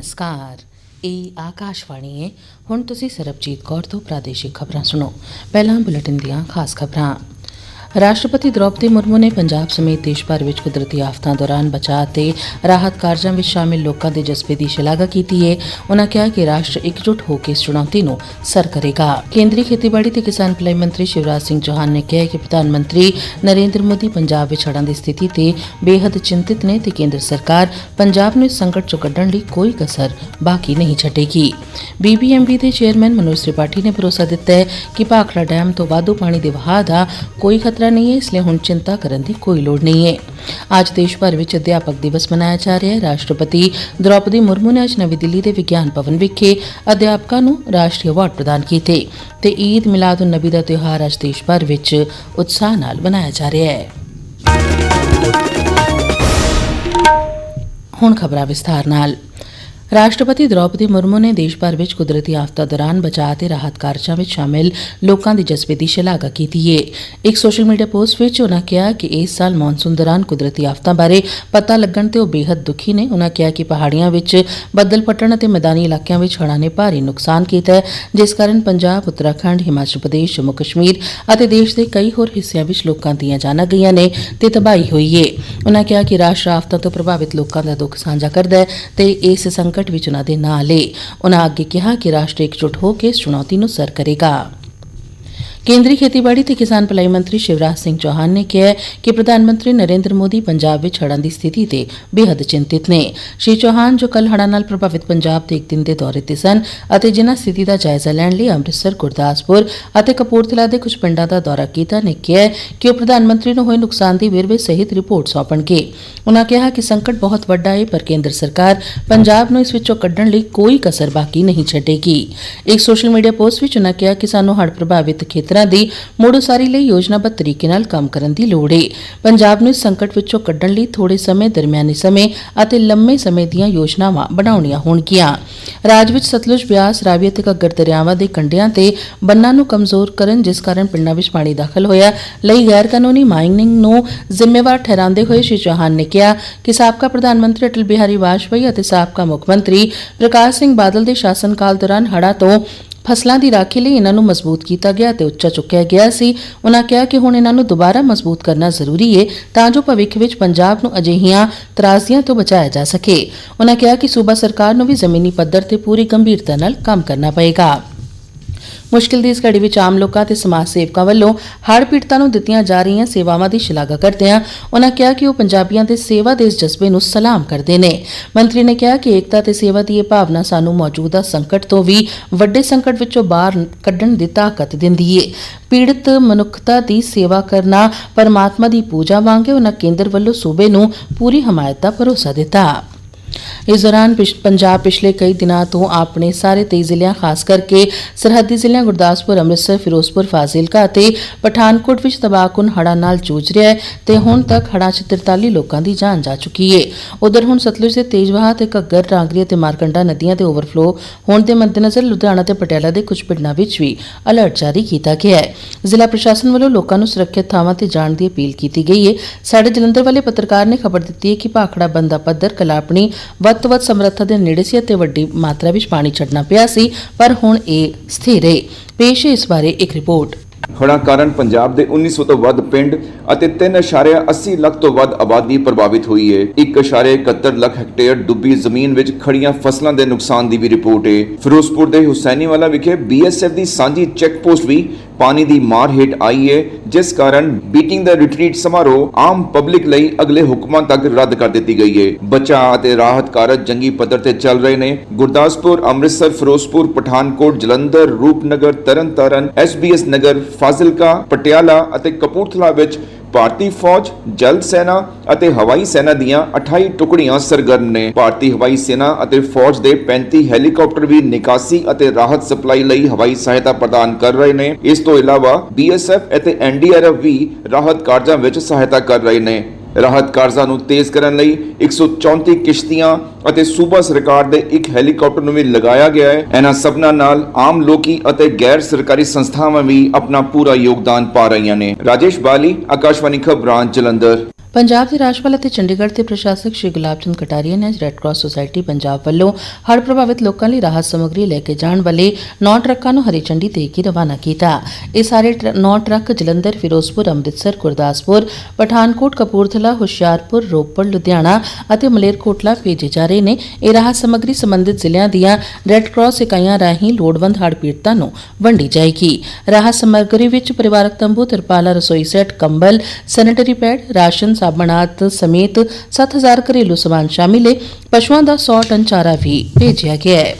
ਨਮਸਕਾਰ। ਇਹ ਆਕਾਸ਼ਵਾਣੀ ਹੈ। ਹੁਣ ਤੁਸੀਂ ਸਰਬਜੀਤ ਕੌਰ ਤੋਂ ਪ੍ਰਾਦੇਸ਼ਿਕ ਖਬਰਾਂ ਸੁਣੋ। ਪਹਿਲਾਂ ਬੁਲੇਟਿਨ ਦੀਆਂ ਖਾਸ ਖਬਰਾਂ। ਰਾਸ਼ਟਰਪਤੀ ਦ੍ਰੌਪਦੀ ਮੁਰਮੂ ਨੇ ਪੰਜਾਬ ਸਮੇਤ ਦੇਸ਼ ਭਰ ਵਿੱਚ ਕੁਦਰਤੀ ਆਫਤਾਂ ਦੌਰਾਨ ਬਚਾਅ ਤੇ ਰਾਹਤ ਕਾਰਜਾਂ ਵਿੱਚ ਸ਼ਾਮਿਲ ਲੋਕਾਂ ਦੇ ਜਜ਼ਬੇ ਦੀ ਸ਼ਲਾਘਾ ਕੀਤੀ ਹੈ ਉਨ੍ਹਾਂ ਕਿਹਾ ਕਿ ਰਾਸ਼ਟਰ ਇਕਜੁੱਟ ਹੋ ਕੇ ਇਸ ਚੁਣੌਤੀ ਨੂੰ ਸਰ ਕਰੇਗਾ। ਕੇਂਦਰੀ ਖੇਤੀਬਾੜੀ ਤੇ ਕਿਸਾਨ ਭਲਾਈ ਮੰਤਰੀ ਸ਼ਿਵਰਾਜ ਸਿੰਘ ਚੌਹਾਨ ਨੇ ਕਿਹਾ ਕਿ ਪ੍ਰਧਾਨ ਮੰਤਰੀ ਨਰਿੰਦਰ ਮੋਦੀ ਪੰਜਾਬ ਵਿੱਚ ਹੜ੍ਹਾਂ ਦੀ ਸਥਿਤੀ ਤੇ ਬੇਹੱਦ ਚਿੰਤਿਤ ਨੇ ਤੇ ਕੇਂਦਰ ਸਰਕਾਰ ਪੰਜਾਬ ਨੂੰ ਇਸ ਸੰਕਟ ਚੋਂ ਕੱਢਣ ਲਈ ਕੋਈ ਕਸਰ ਬਾਕੀ ਨਹੀਂ ਛੱਡੇਗੀ। ਬੀਬੀਐਮਬੀ ਦੇ ਚੇਅਰਮੈਨ ਮਨੋਜ ਤ੍ਰਿਪਾਠੀ ਨੇ ਭਰੋਸਾ ਦਿੱਤਾ ਹੈ ਕਿ ਭਾਖੜਾ ਡੈਮ ਤੋਂ ਵਾਧੂ ਪਾਣੀ ਦੇ ਵਹਾਅ ਦਾ ਕੋਈ ਖਤਰਾ ਨਹੀਂ ਹੈ, ਇਸ ਲਈ ਹੁਣ ਚਿੰਤਾ ਕਰਨ ਦੀ ਕੋਈ ਲੋੜ ਨਹੀਂ ਹੈ। ਅੱਜ ਦੇਸ਼ ਭਰ ਵਿੱਚ ਅਧਿਆਪਕ ਦਿਵਸ ਮਨਾਇਆ ਜਾ ਰਿਹਾ ਹੈ। ਰਾਸ਼ਟਰਪਤੀ ਦ੍ਰੌਪਦੀ ਮੁਰਮੂ ਨੇ ਅੱਜ ਨਵੀਂ ਦਿੱਲੀ ਦੇ ਵਿਗਿਆਨ ਭਵਨ ਵਿਖੇ ਅਧਿਆਪਕਾਂ ਨੂੰ ਰਾਸ਼ਟਰੀ ਅਵਾਰਡ ਪ੍ਰਦਾਨ ਕੀਤੇ ਤੇ ਈਦ ਮਿਲਾਦ ਉਨ ਨਬੀ ਦਾ ਤਿਉਹਾਰ ਅੱਜ ਦੇਸ਼ ਭਰ ਵਿੱਚ ਉਤਸ਼ਾਹ ਨਾਲ ਮਨਾਇਆ ਜਾ ਰਿਹਾ ਹੈ। ਹੁਣ ਖਬਰਾਂ ਵਿਸਥਾਰ ਨਾਲ। ਰਾਸ਼ਟਰਪਤੀ ਦ੍ਰੌਪਦੀ ਮੁਰਮੂ ਨੇ ਦੇਸ਼ ਭਰ ਵਿੱਚ ਕੁਦਰਤੀ ਆਫਤਾਂ ਦੌਰਾਨ ਬਚਾਅ ਤੇ ਰਾਹਤ ਕਾਰਜਾਂ ਵਿੱਚ ਸ਼ਾਮਿਲ ਲੋਕਾਂ ਦੇ ਜਜ਼ਬੇ ਦੀ ਸ਼ਲਾਘਾ ਕੀਤੀ ਹੈ ਇੱਕ ਸੋਸ਼ਲ ਮੀਡੀਆ ਪੋਸਟ ਵਿੱਚ ਉਨ੍ਹਾਂ ਕਿਹਾ ਕਿ ਇਸ ਸਾਲ ਮੌਨਸੂਨ ਦੌਰਾਨ ਕੁਦਰਤੀ ਆਫਤਾਂ ਬਾਰੇ ਪਤਾ ਲੱਗਣ ਤੇ ਉਹ ਬੇहद ਦੁਖੀ ਨੇ। ਉਨ੍ਹਾਂ ਕਿਹਾ ਕਿ ਪਹਾੜੀਆਂ ਵਿੱਚ ਬੱਦਲ ਪੱਟਣ ਅਤੇ ਮੈਦਾਨੀ ਇਲਾਕਿਆਂ ਵਿੱਚ ਹੜ੍ਹਾਂ ਨੇ ਭਾਰੀ ਨੁਕਸਾਨ ਕੀਤਾ ਹੈ। ਜਿਸ ਕਾਰਨ ਪੰਜਾਬ, ਉੱਤਰਾਖੰਡ, ਹਿਮਾਚਲ ਪ੍ਰਦੇਸ਼, ਜੰਮੂ ਕਸ਼ਮੀਰ ਅਤੇ ਦੇਸ਼ ਦੇ ਕਈ ਹੋਰ ਹਿੱਸਿਆਂ ਵਿੱਚ ਲੋਕਾਂ ਦੀਆਂ ਜਾਨਾਂ ਗਈਆਂ ਨੇ ਤੇ ਤਬਾਹੀ ਹੋਈ ਹੈ ਉਨ੍ਹਾਂ ਕਿਹਾ ਕਿ ਰਾਸ਼ਟਰ ਆਫਤਾਂ ਤੋਂ ਪ੍ਰਭਾਵਿਤ ਲੋਕਾਂ ਦਾ ਦੁੱਖ ਸਾਂਝਾ ਕਰਦਾ ਹੈ ਤੇ ਇਸ ਸੰਕਟ ਵਿੱਚ ਉਨ੍ਹਾਂ ਦੇ ਨਾਲ ਏ ਉਨ੍ਹਾਂ ਅੱਗੇ ਕਿਹਾ ਕਿ ਰਾਸ਼ਟਰ ਇਕਜੁੱਟ ਹੋ ਕੇ ਇਸ ਚੁਣੌਤੀ ਨੂੰ ਸਰ ਕਰੇਗਾ। ਕੇਂਦਰੀ ਖੇਤੀਬਾੜੀ ਤੇ ਕਿਸਾਨ ਭਲਾਈ ਮੰਤਰੀ ਸ਼ਿਵਰਾਜ ਸਿੰਘ ਚੌਹਾਨ ਨੇ ਕਿਹਾ ਕਿ ਪ੍ਰਧਾਨ ਮੰਤਰੀ ਨਰਿੰਦਰ ਮੋਦੀ ਪੰਜਾਬ ਵਿੱਚ ਹੜ੍ਹਾਂ ਦੀ ਸਥਿਤੀ ਤੇ ਬੇहद ਚਿੰਤਿਤ ਨੇ। ਸ਼੍ਰੀ ਚੌਹਾਨ, ਜੋ ਕੱਲ ਹੜ੍ਹਾਂ ਨਾਲ ਪ੍ਰਭਾਵਿਤ ਪੰਜਾਬ ਦੇ ਇੱਕ ਦਿਨ ਦੇ ਦੌਰੇ ਤੇ ਸਨ ਅਤੇ ਜਿਨ੍ਹਾਂ ਸਥਿਤੀ ਦਾ ਜਾਇਜ਼ਾ ਲੈਣ ਲਈ ਅੰਮ੍ਰਿਤਸਰ, ਗੁਰਦਾਸਪੁਰ ਅਤੇ ਕਪੂਰਥਲਾ ਦੇ ਕੁਝ ਪਿੰਡਾਂ ਦਾ ਦੌਰਾ ਕੀਤਾ, ਨੇ ਕਿਹਾ ਕਿ ਉਹ ਪ੍ਰਧਾਨ ਮੰਤਰੀ ਨੂੰ ਹੋਏ ਨੁਕਸਾਨ ਦੀ ਵੇਰਵੇ ਸਹਿਤ ਰਿਪੋਰਟ ਸੌਂਪਣਗੇ। ਉਨ੍ਹਾਂ ਕਿਹਾ ਕਿ ਸੰਕਟ ਬਹੁਤ ਵੱਡਾ ਹੈ ਪਰ ਕੇਂਦਰ ਸਰਕਾਰ ਪੰਜਾਬ ਨੂੰ ਇਸ ਵਿੱਚੋਂ ਕੱਢਣ ਲਈ ਕੋਈ ਕਸਰ ਬਾਕੀ ਨਹੀਂ ਛੱਡੇਗੀ। ਇੱਕ ਸੋਸ਼ਲ ਮੀਡੀਆ ਪੋਸਟ ਵਿੱਚ ਉਨ੍ਹਾਂ ਕਿਹਾ ਕਿ ਸਾਨੂੰ ਹੜ੍ਹ ਪ੍ਰਭਾਵਿਤ ਖੇਤਰਾਂ ਦੀ ਮੁੜ ਲਈ ਯੋਜਨਾਬੱਧ ਤਰੀਕੇ ਨਾਲ ਕੰਮ ਕਰਨ ਦੀ ਲੋੜ ਹੈ ਪੰਜਾਬ ਨੂੰ ਇਸ ਸੰਕਟ ਵਿੱਚੋਂ ਕੱਢਣ ਲਈ ਥੋੜੇ ਸਮੇਂ, ਦਰਮਿਆਨੇ ਸਮੇਂ ਅਤੇ ਲੰਮੇ ਸਮੇਂ ਦੀਆਂ ਯੋਜਨਾਵਾਂ ਬਣਾਉਣੀਆਂ ਹੋਣਗੀਆਂ। ਰਾਜ ਵਿੱਚ ਸਤਲੁਜ ਬਿਆਸ, ਰਾਵੀ ਅਤੇ ਘੱਗਰ ਦਰਿਆਵਾਂ ਦੇ ਕੰਢਿਆਂ ਤੇ ਬੰਨਾਂ ਨੂੰ ਕਮਜ਼ੋਰ ਕਰਨ, ਜਿਸ ਕਾਰਨ ਪਿੰਡਾਂ ਵਿੱਚ ਪਾਣੀ ਦਾਖਲ ਹੋਇਆ, ਲਈ ਗੈਰ ਕਾਨੂੰਨੀ ਮਾਈਨਿੰਗ ਨੂੰ ਜ਼ਿੰਮੇਵਾਰ ਠਹਿਰਾਉਂਦੇ ਹੋਏ ਸ਼੍ਰੀ ਚੌਹਾਨ ਨੇ ਕਿਹਾ ਕਿ ਸਾਬਕਾ ਪ੍ਰਧਾਨ ਮੰਤਰੀ ਅਟਲ ਬਿਹਾਰੀ ਵਾਜਪੇਈ ਅਤੇ ਸਾਬਕਾ ਮੁੱਖ ਮੰਤਰੀ ਪ੍ਰਕਾਸ਼ ਸਿੰਘ ਬਾਦਲ ਦੇ ਸ਼ਾਸਨ ਕਾਲ ਦੌਰਾਨ ਹੜਾ ਤੋਂ ਫਸਲਾਂ ਦੀ ਰਾਖੀ ਲਈ ਇਹਨਾਂ ਨੂੰ ਮਜ਼ਬੂਤ ਕੀਤਾ ਗਿਆ ਤੇ ਉੱਚਾ ਚੁੱਕਿਆ ਗਿਆ ਸੀ। ਉਹਨਾਂ ਕਿਹਾ ਕਿ ਹੁਣ ਇਹਨਾਂ ਨੂੰ ਦੁਬਾਰਾ ਮਜ਼ਬੂਤ ਕਰਨਾ ਜ਼ਰੂਰੀ ਹੈ ਤਾਂ ਜੋ ਭਵਿੱਖ ਵਿੱਚ ਪੰਜਾਬ ਨੂੰ ਅਜਿਹੀਆਂ ਤਰਾਜ਼ੀਆਂ ਤੋਂ ਬਚਾਇਆ ਜਾ ਸਕੇ। ਉਹਨਾਂ ਕਿਹਾ ਕਿ ਸੂਬਾ ਸਰਕਾਰ ਨੂੰ ਵੀ ਜ਼ਮੀਨੀ ਪੱਧਰ ਤੇ ਪੂਰੀ ਗੰਭੀਰਤਾ ਨਾਲ ਕੰਮ ਕਰਨਾ ਪਏਗਾ। ਮੁਸ਼ਕਿਲ ਦੀ ਇਸ ਘੜੀ ਵਿੱਚ ਆਮ ਲੋਕਾਂ ਤੇ ਸਮਾਜ ਸੇਵਕਾਂ ਵੱਲੋਂ ਹੜ੍ਹ ਪੀੜਤਾਂ ਨੂੰ ਦਿੱਤੀਆਂ ਜਾ ਰਹੀਆਂ ਸੇਵਾਵਾਂ ਦੀ ਸ਼ਲਾਘਾ ਕਰਦਿਆਂ ਉਹਨਾਂ ਕਿਹਾ ਕਿ ਉਹ ਪੰਜਾਬੀਆਂ ਦੇ ਸੇਵਾ ਦੇ ਇਸ ਜਜ਼ਬੇ ਨੂੰ ਸਲਾਮ ਕਰਦੇ ਨੇ। ਮੰਤਰੀ ਨੇ ਕਿਹਾ ਕਿ ਏਕਤਾ ਤੇ ਸੇਵਾ ਦੀ ਇਹ ਭਾਵਨਾ ਸਾਨੂੰ ਮੌਜੂਦਾ ਸੰਕਟ ਤੋਂ ਵੀ ਵੱਡੇ ਸੰਕਟ ਵਿੱਚੋਂ ਬਾਹਰ ਕੱਢਣ ਦੀ ਤਾਕਤ ਦਿੰਦੀ ਏ। ਪੀੜਤ ਮਨੁੱਖਤਾ ਦੀ ਸੇਵਾ ਕਰਨਾ, ਪਰਮਾਤਮਾ ਦੀ ਪੂਜਾ ਵਾਂਗ ਹੈ ਉਹਨਾਂ ਕੇਂਦਰ ਵੱਲੋਂ ਸੂਬੇ ਨੂੰ ਪੂਰੀ ਹਮਾਇਤ ਦਾ ਭਰੋਸਾ ਦਿੱਤਾ। ਇਸ ਦੌਰਾਨ ਪੰਜਾਬ ਪਿਛਲੇ ਕਈ ਦਿਨਾਂ ਤੋਂ ਆਪਣੇ ਸਾਰੇ 23 ਜ਼ਿਲ੍ਹਿਆਂ, ਖਾਸ ਕਰਕੇ ਸਰਹੱਦੀ ਜ਼ਿਲ੍ਹਿਆਂ ਗੁਰਦਾਸਪੁਰ, ਅੰਮ੍ਰਿਤਸਰ, ਫਿਰੋਜ਼ਪੁਰ, ਫਾਜ਼ਿਲਕਾ ਅਤੇ ਪਠਾਨਕੋਟ ਵਿੱਚ ਤਬਾਹਕੁਨ ਹੜ੍ਹਾਂ ਨਾਲ ਜੂਝ ਰਿਹਾ ਹੈ ਤੇ ਹੁਣ ਤੱਕ ਹੜ੍ਹਾਂ 'ਚ 43 ਲੋਕਾਂ ਦੀ ਜਾਨ ਜਾ ਚੁੱਕੀ ਹੈ ਉਧਰ ਹੁਣ ਸਤਲੁਜ ਦੇ ਤੇਜ਼ ਵਹਾਅ ਤੇ ਘੱਗਰ ਰਾਂਗਰੀ ਅਤੇ ਮਾਰਕੰਡਾ ਨਦੀਆਂ ਤੇ ਓਵਰਫਲੋ ਹੋਣ ਦੇ ਮੱਦੇਨਜ਼ਰ ਲੁਧਿਆਣਾ ਤੇ ਪਟਿਆਲਾ ਦੇ ਕੁਝ ਪਿੰਡਾਂ ਵਿੱਚ ਵੀ ਅਲਰਟ ਜਾਰੀ ਕੀਤਾ ਗਿਆ ਹੈ। ਜ਼ਿਲ੍ਹਾ ਪ੍ਰਸ਼ਾਸਨ ਵੱਲੋਂ ਲੋਕਾਂ ਨੂੰ ਸੁਰੱਖਿਅਤ ਥਾਵਾਂ ਤੇ ਜਾਣ ਦੀ ਅਪੀਲ ਕੀਤੀ ਗਈ ਹੈ ਸਾਡੇ ਜਲੰਧਰ ਵਾਲੇ ਪੱਤਰਕਾਰ ਨੇ ਖਬਰ ਦਿੱਤੀ ਹੈ ਕਿ ਭਾਖੜਾ ਬੰਦਾ ਪੱਧਰ, ਕਲਾਪਣੀ ਵੱਧ ਤੋਂ ਵੱਧ ਸਮਰੱਥਾ ਦੇ ਨੇੜੇ ਸੀ ਅਤੇ ਵੱਡੀ ਮਾਤਰਾ ਵਿੱਚ ਪਾਣੀ ਛੱਡਣਾ ਪਿਆ ਸੀ, ਪਰ ਹੁਣ ਇਹ ਸਥਿਰ ਹੈ। ਪੇਸ਼ ਹੈ ਇਸ ਬਾਰੇ ਇੱਕ ਰਿਪੋਰਟ। ਹੜ੍ਹਾਂ ਕਾਰਨ ਪੰਜਾਬ ਦੇ 1900 ਤੋਂ ਵੱਧ ਪਿੰਡ ਅਤੇ 3.80 ਲੱਖ ਤੋਂ ਵੱਧ ਆਬਾਦੀ ਪ੍ਰਭਾਵਿਤ ਹੋਈ ਹੈ। 1.71 ਲੱਖ ਹੈਕਟੇਅਰ ਡੁੱਬੀ ਜ਼ਮੀਨ ਵਿੱਚ ਖੜੀਆਂ ਫਸਲਾਂ ਦੇ ਨੁਕਸਾਨ ਦੀ ਵੀ ਰਿਪੋਰਟ ਹੈ। ਫਿਰੋਜ਼ਪੁਰ ਦੇ ਹੁਸੈਨੀਵਾਲਾ ਵਿਖੇ ਬੀਐਸਐਫ ਦੀ ਸਾਂਝੀ ਚੈੱਕ ਪੋਸਟ ਵੀ ਪਾਣੀ ਦੀ ਮਾਰ ਹੇਠ ਆਈ ਹੈ ਜਿਸ ਕਾਰਨ ਬੀਟਿੰਗ ਦਾ ਰਿਟਰੀਟ ਸਮਾਰੋਹ ਆਮ ਪਬਲਿਕ ਲਈ ਅਗਲੇ ਹੁਕਮਾਂ ਤੱਕ ਰੱਦ ਕਰ ਦਿੱਤੀ ਗਈ ਹੈ ਬਚਾਅ ਅਤੇ ਰਾਹਤ ਕਾਰਜ ਜੰਗੀ ਪੱਧਰ ਤੇ ਚੱਲ ਰਹੇ ਨੇ। ਗੁਰਦਾਸਪੁਰ, ਅੰਮ੍ਰਿਤਸਰ, ਫਿਰੋਜ਼ਪੁਰ, ਪਠਾਨਕੋਟ, ਜਲੰਧਰ, ਰੂਪਨਗਰ, ਤਰਨਤਾਰਨ ਐਸਬੀਐਸ ਨਗਰ, ਫਾਜ਼ਿਲਕਾ, ਪਟਿਆਲਾ ਅਤੇ ਕਪੂਰਥਲਾ ਵਿੱਚ ਭਾਰਤੀ ਫੌਜ, ਜਲ ਸੈਨਾ ਅਤੇ ਹਵਾਈ ਸੈਨਾ ਦੀਆਂ 28 ਟੁਕੜੀਆਂ ਸਰਗਰਮ ਨੇ। ਭਾਰਤੀ ਹਵਾਈ ਸੈਨਾ ਅਤੇ ਫੌਜ ਦੇ 35 ਹੈਲੀਕਾਪਟਰ ਵੀ ਨਿਕਾਸੀ ਅਤੇ ਰਾਹਤ ਸਪਲਾਈ ਲਈ ਹਵਾਈ ਸਹਾਇਤਾ ਪ੍ਰਦਾਨ ਕਰ ਰਹੇ ਨੇ। ਇਸ ਤੋਂ ਇਲਾਵਾ ਬੀਐਸਐਫ ਅਤੇ ਐਨਡੀਆਰਐਫ ਵੀ ਰਾਹਤ ਕਾਰਜਾਂ ਵਿੱਚ ਸਹਾਇਤਾ ਕਰ ਰਹੇ ਨੇ। ਰਾਹਤ ਕਾਰਜਾਂ ਨੂੰ ਤੇਜ਼ ਕਰਨ ਲਈ 134 ਕਿਸ਼ਤੀਆਂ ਅਤੇ ਸੂਬਾ ਸਰਕਾਰ ਦੇ ਇੱਕ ਹੈਲੀਕਾਪਟਰ ਨੂੰ ਵੀ ਲਗਾਇਆ ਗਿਆ ਹੈ। ਇਹਨਾਂ ਸਭਨਾਂ ਨਾਲ ਆਮ ਲੋਕੀ ਅਤੇ ਗੈਰ ਸਰਕਾਰੀ ਸੰਸਥਾਵਾਂ ਵੀ ਆਪਣਾ ਪੂਰਾ ਯੋਗਦਾਨ ਪਾ ਰਹੀਆਂ ਨੇ। ਰਾਜੇਸ਼ ਬਾਲੀ, ਆਕਾਸ਼ਵਾਣੀ ਖਬਰਾਂ ਜਲੰਧਰ। ਪੰਜਾਬ ਦੇ ਰਾਜਪਾਲ ਅਤੇ ਚੰਡੀਗੜ੍ਹ ਦੇ ਪ੍ਰਸ਼ਾਸਕ ਸ਼੍ਰੀ ਗੁਲਾਬ ਚੰਦ ਕਟਾਰੀਆ ਨੇ ਅੱਜ ਰੈੱਡ ਕਰਾਸ ਸੁਸਾਇਟੀ ਪੰਜਾਬ ਵੱਲੋਂ ਹੜ੍ਹ ਪ੍ਰਭਾਵਿਤ ਲੋਕਾਂ ਲਈ ਰਾਹਤ ਸਮੱਗਰੀ ਲੈ ਕੇ ਜਾਣ ਵਾਲੇ 9 ਟਰੱਕਾਂ ਨੂੰ ਹਰੀ ਝੰਡੀ ਦੇ ਕੇ ਰਵਾਨਾ ਕੀਤਾ। ਇਹ ਸਾਰੇ 9 ਟਰੱਕ ਜਲੰਧਰ, ਫਿਰੋਜ਼ਪੁਰ, ਅੰਮ੍ਰਿਤਸਰ, ਗੁਰਦਾਸਪੁਰ, ਪਠਾਨਕੋਟ, ਕਪੂਰਥਲਾ, ਹੁਸ਼ਿਆਰਪੁਰ, ਰੋਪੜ, ਲੁਧਿਆਣਾ ਅਤੇ ਮਲੇਰਕੋਟਲਾ ਭੇਜੇ ਜਾ ਰਹੇ ਨੇ। ਇਹ ਰਾਹਤ ਸਮੱਗਰੀ ਸੰਬੰਧਿਤ ਜ਼ਿਲ੍ਹਿਆਂ ਦੀਆਂ ਰੈੱਡ ਕਰਾਸ ਇਕਾਈਆਂ ਰਾਹੀਂ ਲੋੜਵੰਦ ਹੜ੍ਹ ਪੀੜਤਾਂ ਨੂੰ ਵੰਡੀ ਜਾਏਗੀ। ਰਾਹਤ ਸਮੱਗਰੀ ਵਿੱਚ ਪਰਿਵਾਰਕ ਤੰਬੂ, ਤਰਪਾਲਾ, ਰਸੋਈ ਸੈੱਟ, ਕੰਬਲ, ਸੈਨੇਟਰੀ ਪੈਡ, ਰਾਸ਼ਨ ਸਾਬਣ ਆਦਿ ਸਮੇਤ 7000 ਘਰੇਲੂ ਸਮਾਨ ਸ਼ਾਮਿਲ ਹੈ ਪਸ਼ੂਆਂ ਦਾ 100 ਟਨ ਚਾਰਾ ਵੀ ਭੇਜਿਆ ਗਿਆ ਹੈ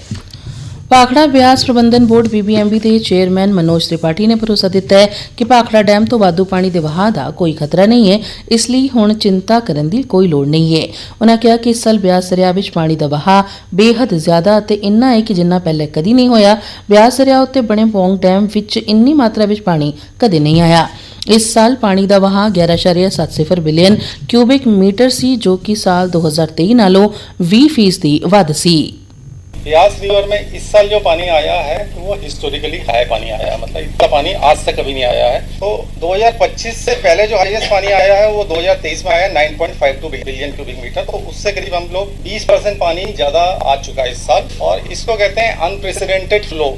ਭਾਖੜਾ ਬਿਆਸ ਪ੍ਰਬੰਧਨ ਬੋਰਡ ਬੀਬੀਐਮਬੀ ਦੇ ਚੇਅਰਮੈਨ ਮਨੋਜ ਤ੍ਰਿਪਾਠੀ ਨੇ ਭਰੋਸਾ ਦਿੱਤਾ ਹੈ ਕਿ ਭਾਖੜਾ ਡੈਮ ਤੋਂ ਵਾਧੂ ਪਾਣੀ ਦੇ ਵਹਾਅ ਦਾ ਕੋਈ ਖਤਰਾ ਨਹੀਂ ਹੈ, ਇਸ ਲਈ ਹੁਣ ਚਿੰਤਾ ਕਰਨ ਦੀ ਕੋਈ ਲੋੜ ਨਹੀਂ ਹੈ। ਉਨ੍ਹਾਂ ਕਿਹਾ ਕਿ ਇਸ ਸਾਲ ਬਿਆਸ ਦਰਿਆ ਵਿੱਚ ਪਾਣੀ ਦਾ ਵਹਾਅ ਬੇਹੱਦ ਜ਼ਿਆਦਾ ਅਤੇ ਇੰਨਾ ਹੈ ਕਿ ਜਿੰਨਾ ਪਹਿਲੇ ਕਦੀ ਨਹੀਂ ਹੋਇਆ। ਬਿਆਸ ਦਰਿਆ ਉੱਤੇ ਬਣੇ ਪੌਂਗ ਡੈਮ ਵਿੱਚ ਇੰਨੀ ਮਾਤਰਾ ਵਿੱਚ ਪਾਣੀ ਕਦੇ ਨਹੀਂ ਆਇਆ। इस साल पानी का वहा ग्यारह शरिया सात सिफर बिलियन क्यूबिक मीटर सी, जो कि साल दो हज़ार तेई नो भी फ़ीसदी वी ब्यास रिवर में इस साल जो पानी आया है तो वो हिस्टोरिकली हाई पानी आया है। मतलब इतना पानी आज तक कभी नहीं आया है। तो 2025 से पहले जो हाईएस्ट पानी आया है, वो 2023 में आया 9.52 बिलियन क्यूबिक मीटर तो उससे करीब हम लोग 20 परसेंट पानी ज़्यादा आ चुका है इस साल। और इसको कहते हैं अनप्रेसिडेंटेड फ्लो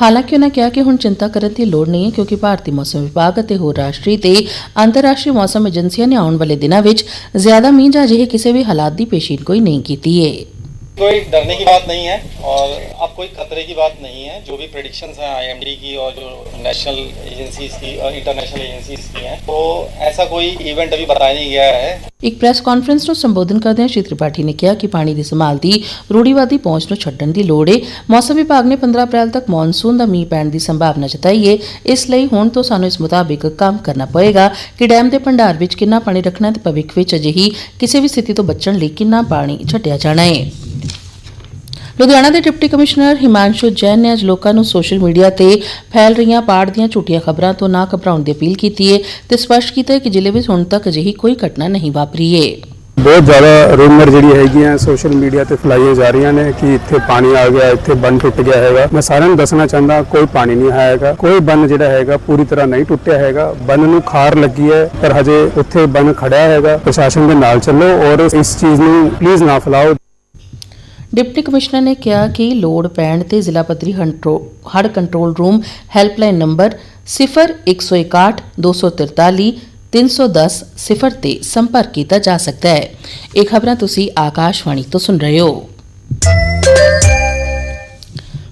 ਹਾਲਾਂਕਿ ਉਨ੍ਹਾਂ ਕਿਹਾ ਕਿ ਹੁਣ ਚਿੰਤਾ ਕਰਨ ਦੀ ਲੋੜ ਨਹੀਂ ਹੈ ਕਿਉਂਕਿ ਭਾਰਤੀ ਮੌਸਮ ਵਿਭਾਗ ਅਤੇ ਹੋਰ ਰਾਸ਼ਟਰੀ ਤੇ ਅੰਤਰਰਾਸ਼ਟਰੀ ਮੌਸਮ ਏਜੰਸੀਆਂ ਨੇ ਆਉਣ ਵਾਲੇ ਦਿਨਾਂ ਵਿੱਚ ਜ਼ਿਆਦਾ ਮੀਂਹ ਜਾਂ ਅਜਿਹੇ ਕਿਸੇ ਵੀ ਹਾਲਾਤ ਦੀ ਪੇਸ਼ੀਨਗੋਈ ਨਹੀਂ ਕੀਤੀ ਹੈ कोई डरने की बात नहीं है और अब कोई खतरे की बात नहीं है जो भी प्रेडिक्शंस हैं आईएमडी की और जो नेशनल एजेंसीज की और इंटरनेशनल एजेंसीज की हैं तो ऐसा कोई इवेंट अभी बताया नहीं गया है ਇੱਕ ਪ੍ਰੈਸ ਕਾਨਫਰੰਸ ਨੂੰ ਸੰਬੋਧਨ ਕਰਦਿਆਂ ਸ਼੍ਰੀ ਤ੍ਰਿਪਾਠੀ ਨੇ ਕਿਹਾ ਕਿ ਪਾਣੀ ਦੀ ਸੰਭਾਲ ਦੀ ਰੂੜੀਵਾਦੀ ਪਹੁੰਚ ਨੂੰ ਛੱਡਣ ਦੀ ਲੋੜ ਹੈ ਮੌਸਮ ਵਿਭਾਗ ਨੇ 15 ਅਪ੍ਰੈਲ ਤੱਕ ਮੌਨਸੂਨ ਦਾ ਮੀਂਹ ਪੈਣ ਦੀ ਸੰਭਾਵਨਾ ਜਤਾਈ ਹੈ ਇਸ ਲਈ ਹੁਣ ਤੋਂ ਸਾਨੂੰ ਇਸ ਮੁਤਾਬਿਕ ਕੰਮ ਕਰਨਾ ਪਏਗਾ ਕਿ ਡੈਮ ਦੇ ਭੰਡਾਰ ਵਿੱਚ ਕਿੰਨਾ ਪਾਣੀ ਰੱਖਣਾ ਹੈ ਤੇ ਭਵਿੱਖ ਵਿੱਚ ਅਜਿਹੀ ਕਿਸੇ ਵੀ ਸਥਿਤੀ ਤੋਂ ਬਚਣ ਲਈ ਕਿੰਨਾ ਪਾਣੀ ਛੱਡਿਆ ਜਾਣਾ ਹੈ ਲੁਧਿਆਣਾ ਦੇ ਡਿਪਟੀ ਕਮਿਸ਼ਨਰ ਹਿਮਾਂਸ਼ੂ ਜੈਨ ਨੇ ਅੱਜ ਲੋਕਾਂ ਨੂੰ ਸੋਸ਼ਲ ਮੀਡੀਆ ਤੇ ਫੈਲ ਰਹੀਆਂ ਪਾੜ ਦੀਆਂ ਝੂਠੀਆਂ ਖਬਰਾਂ ਤੋਂ ਨਾ ਘਬਰਾਉਣ ਦੀ ਅਪੀਲ ਕੀਤੀ ਹੈ ਤੇ ਸਪਸ਼ਟ ਕੀਤਾ ਹੈ ਕਿ ਜ਼ਿਲ੍ਹੇ ਵਿੱਚ ਹੁਣ ਤੱਕ ਅਜਿਹੀ ਕੋਈ ਘਟਨਾ ਨਹੀਂ ਵਾਪਰੀ ਹੈ ਬਹੁਤ ਜ਼ਿਆਦਾ ਰੂਮਰ ਜਿਹੜੀ ਹੈਗੀਆਂ ਸੋਸ਼ਲ ਮੀਡੀਆ ਤੇ ਫੈਲਾਈਆਂ ਜਾ ਰਹੀਆਂ ਨੇ ਕਿ ਇੱਥੇ ਪਾਣੀ ਆ ਗਿਆ, ਇੱਥੇ ਬੰਨ ਟੁੱਟ ਗਿਆ ਹੈਗਾ। ਮੈਂ ਸਾਰਿਆਂ ਨੂੰ ਦੱਸਣਾ ਚਾਹੁੰਦਾ, ਕੋਈ ਪਾਣੀ ਨਹੀਂ ਆਇਆ ਹੈਗਾ। ਕੋਈ ਬੰਨ ਜਿਹੜਾ ਹੈਗਾ ਪੂਰੀ ਤਰ੍ਹਾਂ ਨਹੀਂ ਟੁੱਟਿਆ ਹੈਗਾ। ਬੰਨ ਨੂੰ ਖਾਰ ਲੱਗੀ ਹੈ, ਪਰ ਹਜੇ ਉੱਥੇ ਬੰਨ ਖੜਿਆ ਹੈਗਾ। ਪ੍ਰਸ਼ਾਸਨ ਦੇ ਨਾਲ ਚੱਲੋ ਔਰ ਇਸ ਚੀਜ਼ ਨੂੰ ਪਲੀਜ਼ ਨਾ ਫੈਲਾਓ। ਡਿਪਟੀ ਕਮਿਸ਼ਨਰ ਨੇ ਕਿਹਾ ਕਿ ਲੋੜ ਪੈਣ ਤੇ ਜ਼ਿਲ੍ਹਾ ਪੱਧਰੀ ਹੜ ਕੰਟਰੋਲ ਰੂਮ ਹੈਲਪਲਾਈਨ ਨੰਬਰ 0161 243 310 0 ਤੇ ਸੰਪਰਕ ਕੀਤਾ ਜਾ ਸਕਦਾ ਹੈ। ਇਹ ਖਬਰਾਂ ਤੁਸੀਂ ਆਕਾਸ਼ਵਾਣੀ ਤੋਂ ਸੁਣ ਰਹੇ ਹੋ।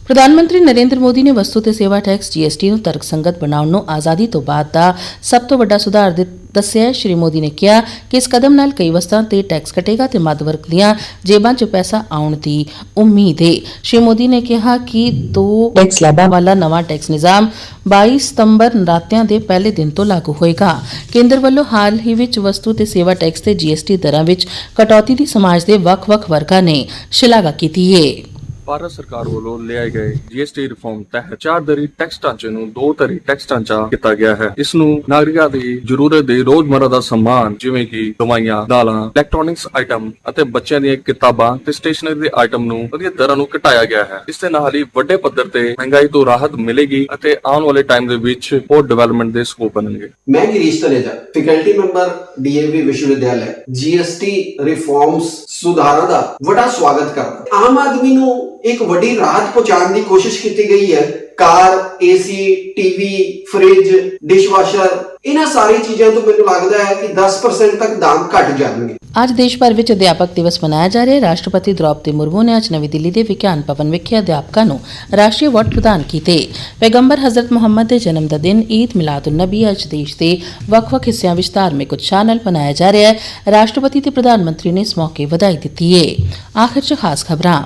ਪ੍ਰਧਾਨ ਮੰਤਰੀ ਨਰਿੰਦਰ ਮੋਦੀ ਨੇ ਵਸਤੂ ਤੇ ਸੇਵਾ ਟੈਕਸ ਜੀਐਸਟੀ ਨੂੰ ਤਰਕਸੰਗਤ ਬਣਾਉਣ ਨੂੰ ਆਜ਼ਾਦੀ ਤੋਂ ਬਾਅਦ ਦਾ ਸਭ ਤੋਂ ਵੱਡਾ ਸੁਧਾਰ ਦਿ- ਦੱਸਿਆ। ਸ਼੍ਰੀ ਮੋਦੀ ਨੇ ਕਿਹਾ ਕਿ ਇਸ ਕਦਮ ਨਾਲ ਕਈ ਵਸਤਾਂ ਤੇ ਟੈਕਸ ਘਟੇਗਾ ਤੇ ਮੱਧ ਵਰਗ ਦੀਆਂ ਜੇਬਾਂ 'ਚ ਪੈਸਾ ਆਉਣ ਦੀ ਉਮੀਦ ਹੈ ਸ਼੍ਰੀ ਮੋਦੀ ਨੇ ਕਿਹਾ ਕਿ ਦੋ ਟੈਕਸ ਲਾਭਾਂ। ਵਾਲਾ ਨਵਾਂ ਟੈਕਸ ਨਿਜ਼ਾਮ 22 ਸਤੰਬਰ ਨਰਾਤਿਆਂ ਦੇ ਪਹਿਲੇ ਦਿਨ ਤੋਂ ਲਾਗੂ ਹੋਏਗਾ। ਕੇਂਦਰ ਵੱਲੋਂ ਹਾਲ ਹੀ ਵਿੱਚ ਵਸਤੂ ਤੇ ਸੇਵਾ ਟੈਕਸ ਤੇ ਜੀਐਸਟੀ ਦਰਾਂ ਵਿੱਚ ਕਟੌਤੀ ਦੀ ਸਮਾਜ ਦੇ ਵੱਖ-ਵੱਖ ਵਰਗਾਂ ਨੇ ਸ਼ਲਾਘਾ ਕੀਤੀ ਹੈ ਭਾਰਤ ਸਰਕਾਰ ਵੱਲੋਂ ਲਿਆਏ ਗਏ ਜੀਐਸਟੀ ਰਿਫਾਰਮ ਤਹਿਤ ਚਾਰ ਦਰੀ ਟੈਕਸ ਢਾਂਚੇ ਨੂੰ ਦੋ ਦਰੀ ਟੈਕਸ ਢਾਂਚਾ ਕੀਤਾ ਗਿਆ ਹੈ। ਇਸ ਨੂੰ ਨਾਗਰਿਕਾਂ ਦੀ ਜ਼ਰੂਰਤ ਦੇ ਰੋਜ਼ਮਰਰਾ ਦਾ ਸਮਾਨ ਜਿਵੇਂ ਕਿ ਦਵਾਈਆਂ, ਦਾਲਾਂ ਇਲੈਕਟ੍ਰੋਨਿਕਸ ਆਈਟਮ ਅਤੇ ਬੱਚਿਆਂ ਦੀਆਂ ਕਿਤਾਬਾਂ ਤੇ ਸਟੇਸ਼ਨਰੀ ਦੇ ਆਈਟਮ ਨੂੰ ਵਧੀਆ ਤਰ੍ਹਾਂ ਨੂੰ ਘਟਾਇਆ ਗਿਆ ਹੈ। ਇਸ ਦੇ ਨਾਲ ਹੀ ਵੱਡੇ ਪੱਧਰ ਤੇ ਮਹਿੰਗਾਈ ਤੋਂ ਰਾਹਤ ਮਿਲੇਗੀ ਅਤੇ ਆਉਣ ਵਾਲੇ ਟਾਈਮ ਦੇ ਵਿੱਚ ਹੋਰ ਡਿਵੈਲਪਮੈਂਟ ਦੇ ਸਕੋਪ ਬਣਨਗੇ। ਮੈਂ Girish Taleja faculty member DAV ਵਿਸ਼ਵ ਵਿਦਿਆਲਿਆ ਜੀਐਸਟੀ ਰਿਫਾਰਮਸ ਸੁਧਾਰਾਂ ਦਾ ਵੱਡਾ ਸਵਾਗਤ ਕਰਦਾ ਆਮ ਆਦਮੀ ਨੂੰ ਇੱਕ ਵੱਡੀ ਰਾਹਤ ਪਹੁੰਚਾਉਣ ਦੀ ਕੋਸ਼ਿਸ਼ ਕੀਤੀ ਗਈ ਹੈ। Car AC TV fridge dishwasher ਇਹਨਾਂ ਸਾਰੀ ਚੀਜ਼ਾਂ ਤੋਂ ਮੈਨੂੰ ਲੱਗਦਾ ਹੈ ਕਿ 10% ਤੱਕ ਦਾਮ ਘਟ ਜਾਣਗੇ। ਅੱਜ ਦੇਸ਼ ਭਰ ਵਿੱਚ ਅਧਿਆਪਕ ਦਿਵਸ ਮਨਾਇਆ ਜਾ ਰਿਹਾ। ਹੈ ਰਾਸ਼ਟਰਪਤੀ ਦ੍ਰੌਪਦੀ ਮੁਰਮੂ ਨੇ ਅੱਜ ਨਵੀਂ ਦਿੱਲੀ ਦੇ ਵਿਗਿਆਨ ਭਵਨ ਵਿਖੇ ਅਧਿਆਪਕਾਂ ਨੂੰ ਰਾਸ਼ਟਰੀ ਅਵਾਰਡ ਪ੍ਰਦਾਨ ਕੀਤੇ। ਪੈਗੰਬਰ ਹਜ਼ਰਤ ਮੁਹੰਮਦ ਦੇ ਜਨਮ ਦਾ ਦਿਨ ਈਦ ਮਿਲਾਦ ਨਬੀ ਅੱਜ ਦੇਸ਼ ਦੇ ਵੱਖ-ਵੱਖ ਹਿੱਸਿਆਂ ਵਿੱਚ ਧਾਰਮਿਕ ਉਤਸ਼ਾਹ ਨਾਲ ਮਨਾਇਆ ਜਾ ਰਿਹਾ ਹੈ। ਰਾਸ਼ਟਰਪਤੀ ਤੇ ਪ੍ਰਧਾਨ ਮੰਤਰੀ ਨੇ ਇਸ ਮੌਕੇ ਵਧਾਈ ਦਿੱਤੀ ਹੈ ਆਖਿਰ 'ਚ ਖਾਸ ਖਬਰਾਂ।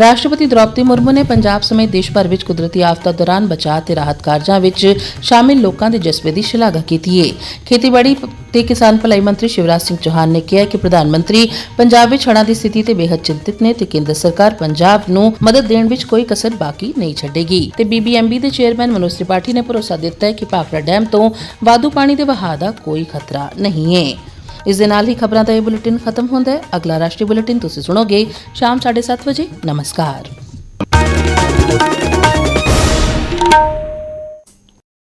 ਰਾਸ਼ਟਰਪਤੀ ਦ੍ਰੌਪਦੀ ਮੁਰਮੂ ਨੇ ਪੰਜਾਬ ਸਮੇਤ ਦੇਸ਼ ਭਰ ਵਿੱਚ ਕੁਦਰਤੀ ਆਫਤਾਂ ਦੌਰਾਨ ਬਚਾਅ ਤੇ ਰਾਹਤ ਕਾਰਜਾਂ ਵਿੱਚ ਸ਼ਾਮਿਲ ਲੋਕਾਂ ਦੇ ਜਜ਼ਬੇ ਦੀ ਸ਼ਲਾਘਾ ਕੀਤੀ ਹੈ ਖੇਤੀਬਾੜੀ ਤੇ ਕਿਸਾਨ ਭਲਾਈ ਮੰਤਰੀ ਸ਼ਿਵਰਾਜ ਸਿੰਘ ਚੌਹਾਨ ਨੇ ਕਿਹਾ ਕਿ ਪ੍ਰਧਾਨ ਮੰਤਰੀ ਪੰਜਾਬ ਵਿੱਚ ਹੜ੍ਹਾਂ ਦੀ ਸਥਿਤੀ ਤੇ ਬੇहद ਚਿੰਤਿਤ ਨੇ ਤੇ ਕੇਂਦਰ ਸਰਕਾਰ ਪੰਜਾਬ ਨੂੰ ਮਦਦ ਦੇਣ ਵਿੱਚ ਕੋਈ ਕਸਰ ਬਾਕੀ ਨਹੀਂ ਛੱਡੇਗੀ। ਤੇ ਬੀਬੀਐਮਬੀ ਦੇ ਚੇਅਰਮੈਨ ਮਨੋਜ ਤ੍ਰਿਪਾਠੀ ਨੇ ਭਰੋਸਾ ਦਿੱਤਾ ਹੈ ਕਿ ਭਾਖੜਾ ਡੈਮ ਤੋਂ ਵਾਧੂ ਪਾਣੀ ਦੇ ਵਹਾਅ ਦਾ ਕੋਈ ਖਤਰਾ ਨਹੀਂ ਹੈ ਇਸ ਦੇ ਨਾਲ ਹੀ ਖਬਰਾਂ ਦਾ ਇਹ ਬੁਲੇਟਿਨ ਖਤਮ ਹੁੰਦਾ ਹੈ। ਅਗਲਾ ਰਾਸ਼ਟਰੀ ਬੁਲੇਟਿਨ ਤੁਸੀਂ ਸੁਣੋਗੇ ਸ਼ਾਮ 7:30 ਵਜੇ। ਨਮਸਕਾਰ।